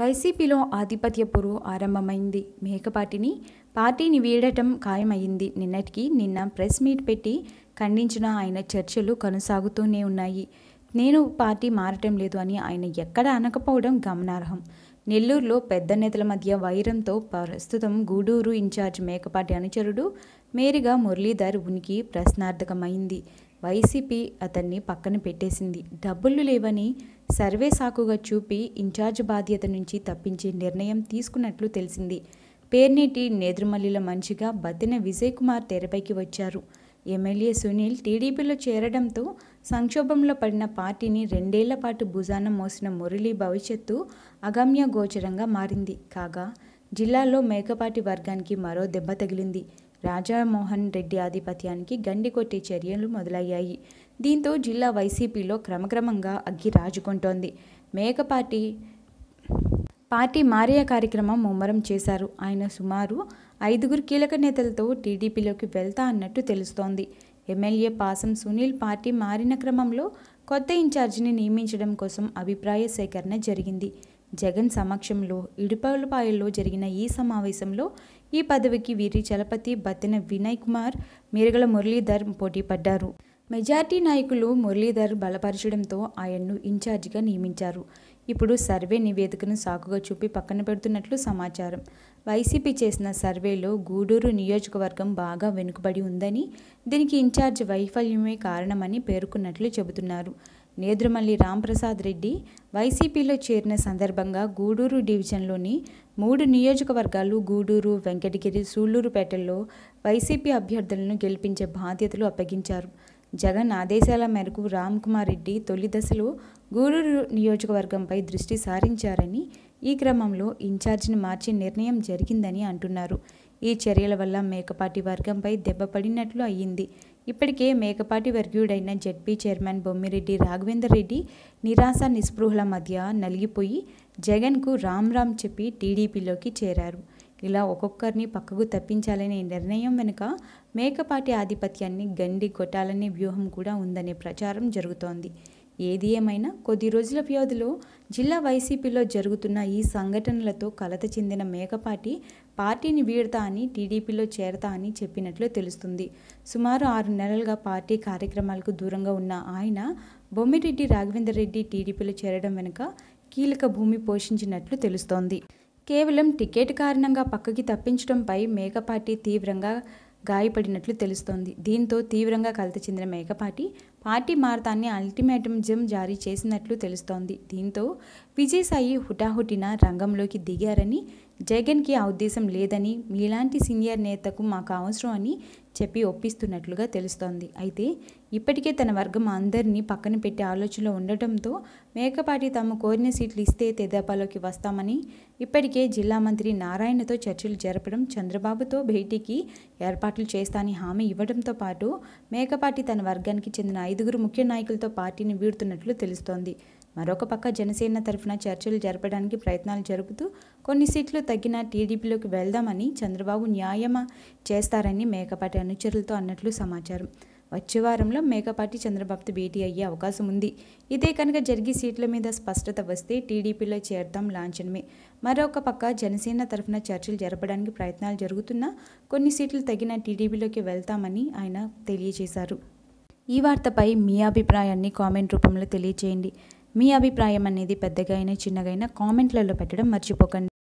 వైసీపీలో ఆధిపత్య పొరు ఆరంభమైంది. మేకపాటిని పార్టీని వీడటం ఖాయమైంది. నిన్నటికి నిన్న ప్రెస్ మీట్ పెట్టి ఖండించిన ఆయన చర్చలు కొనసాగుతూనే ఉన్నాయి. నేను పార్టీ మారటం లేదు అని ఆయన ఎక్కడ అనకపోవడం గమనార్హం. నెల్లూరులో పెద్ద నేతల మధ్య వైరంతో ప్రస్తుతం గూడూరు ఇన్ఛార్జ్ మేకపాటి అనుచరుడు మేరిగా మురళీధర్ ఉనికి ప్రశ్నార్థకమైంది. వైసీపీ అతన్ని పక్కన పెట్టేసింది. డబ్బులు లేవని సర్వే సాకుగా చూపి ఇన్ఛార్జ్ బాధ్యత నుంచి తప్పించే నిర్ణయం తీసుకున్నట్లు తెలిసింది. పేర్నేటి నేదురుమల్లిల మంచిగా బతిన విజయ్ కుమార్ తెరపైకి వచ్చారు. ఎమ్మెల్యే సునీల్ టీడీపీలో చేరడంతో సంక్షోభంలో పడిన పార్టీని రెండేళ్ళ పాటు భుజాన మోసిన మురళి భవిష్యత్తు అగమ్య గోచరంగా మారింది. కాగా జిల్లాలో మేకపాటి వర్గానికి మరో దెబ్బ తగిలింది. రాజామోహన్ రెడ్డి ఆధిపత్యానికి గండి కొట్టే చర్యలు మొదలయ్యాయి. దీంతో జిల్లా వైసీపీలో క్రమక్రమంగా అగ్గి రాజుకుంటోంది. మేకపాటి పార్టీ మారే కార్యక్రమం ముమ్మరం చేశారు. ఆయన సుమారు ఐదుగురు కీలక నేతలతో టీడీపీలోకి వెళ్తా అన్నట్టు తెలుస్తోంది. ఎమ్మెల్యే పాసం సునీల్ పార్టీ మారిన క్రమంలో కొత్త ఇన్ఛార్జిని నియమించడం కోసం అభిప్రాయ సేకరణ జరిగింది. జగన్ సమక్షంలో ఇడుపలపాయల్లో జరిగిన ఈ సమావేశంలో ఈ పదవికి వీరి చలపతి బతిన వినయ్ కుమార్ మిరగల మురళీధర్ పోటీ పడ్డారు మెజార్టీ నాయకులు మురళీధర్ బలపరచడంతో ఆయన్ను ఇన్ఛార్జిగా నియమించారు. ఇప్పుడు సర్వే నివేదికను సాకుగా చూపి పక్కన పెడుతున్నట్లు సమాచారం. వైసీపీ చేసిన సర్వేలో గూడూరు నియోజకవర్గం బాగా వెనుకబడి ఉందని దీనికి ఇన్ఛార్జ్ వైఫల్యమే కారణమని పేర్కొన్నట్లు చెబుతున్నారు. నేదురుమల్లి రాంప్రసాద్ రెడ్డి వైసీపీలో చేరిన సందర్భంగా గూడూరు డివిజన్లోని మూడు నియోజకవర్గాలు గూడూరు వెంకటగిరి సూళ్ళూరుపేటల్లో వైసీపీ అభ్యర్థులను గెలిపించే బాధ్యతలు అప్పగించారు. జగన్ ఆదేశాల మేరకు రామ్ కుమార్ రెడ్డి తొలి దశలో గూడూరు నియోజకవర్గంపై దృష్టి సారించారని ఈ క్రమంలో ఇన్ఛార్జిని మార్చే నిర్ణయం జరిగిందని అంటున్నారు. ఈ చర్యల వల్ల మేకపాటి వర్గంపై దెబ్బ పడినట్లు అయ్యింది. ఇప్పటికే మేకపాటి వర్గీయుడైన జెడ్పీ చైర్మన్ బొమ్మిరెడ్డి రాఘవేందర్ రెడ్డి నిరాశ నిస్పృహల మధ్య నలిగిపోయి జగన్కు రామ్ రామ్ చెప్పి టీడీపీలోకి చేరారు. ఇలా ఒక్కొక్కరిని పక్కకు తప్పించాలనే నిర్ణయం వెనుక మేకపాటి ఆధిపత్యాన్ని గండి కొట్టాలనే వ్యూహం కూడా ఉందనే ప్రచారం జరుగుతోంది. ఏది ఏమైనా కొద్ది రోజుల వ్యవధిలో జిల్లా వైసీపీలో జరుగుతున్న ఈ సంఘటనలతో కలత చెందిన మేకపాటి పార్టీని వీడతా అని టీడీపీలో చేరతా అని చెప్పినట్లు తెలుస్తుంది. సుమారు ఆరు నెలలుగా పార్టీ కార్యక్రమాలకు దూరంగా ఉన్న ఆయన బొమ్మిరెడ్డి రాఘవేందర్ రెడ్డి టీడీపీలో చేరడం వెనుక కీలక భూమి పోషించినట్లు తెలుస్తోంది. కేవలం టికెట్ కారణంగా పక్కకి తప్పించడంపై మేకపాటి తీవ్రంగా గాయపడినట్లు తెలుస్తోంది. దీంతో తీవ్రంగా కలత చెందిన మేకపాటి పార్టీ మారతాన్ని అల్టిమేటం జిమ్ జారీ చేసినట్లు తెలుస్తోంది. దీంతో విజయసాయి హుటాహుటిన రంగంలోకి దిగారని జగన్కి ఆ ఉద్దేశం లేదని మీలాంటి సీనియర్ నేతకు మాకు అవసరం అని చెప్పి ఒప్పిస్తున్నట్లుగా తెలుస్తోంది. అయితే ఇప్పటికే తన వర్గం అందరినీ పక్కన పెట్టే ఆలోచనలో ఉండటంతో మేకపాటి తాము కోరిన సీట్లు ఇస్తే తెదేపాలోకి వస్తామని ఇప్పటికే జిల్లా మంత్రి నారాయణతో చర్చలు జరపడం చంద్రబాబుతో భేటీకి ఏర్పాట్లు చేస్తానని హామీ ఇవ్వడంతో పాటు మేకపాటి తన వర్గానికి చెందిన ఐదుగురు ముఖ్య నాయకులతో పార్టీని వీడుతున్నట్లు తెలుస్తోంది. మరొక పక్క జనసేన తరఫున చర్చలు జరపడానికి ప్రయత్నాలు జరుపుతూ కొన్ని సీట్లు తగ్గిన టీడీపీలోకి వెళ్దామని చంద్రబాబు న్యాయమా చేస్తారని మేకపాటి అనుచరులతో అన్నట్లు సమాచారం. వచ్చే వారంలో మేకపాటి చంద్రబాబుతో భేటీ అయ్యే అవకాశం ఉంది. ఇదే కనుక జరిగి సీట్ల మీద స్పష్టత వస్తే టీడీపీలో చేరదాం లాంఛనమే. మరొక పక్క జనసేన తరఫున చర్చలు జరపడానికి ప్రయత్నాలు జరుగుతున్నా కొన్ని సీట్లు తగిన టీడీపీలోకి వెళ్తామని ఆయన తెలియజేశారు. ఈ వార్తపై మీ అభిప్రాయాన్ని కామెంట్ రూపంలో తెలియజేయండి మీ అభిప్రాయం అనేది పెద్దగా అయినా చిన్నగా అయినా కామెంట్లలో పెట్టడం మర్చిపోకండి.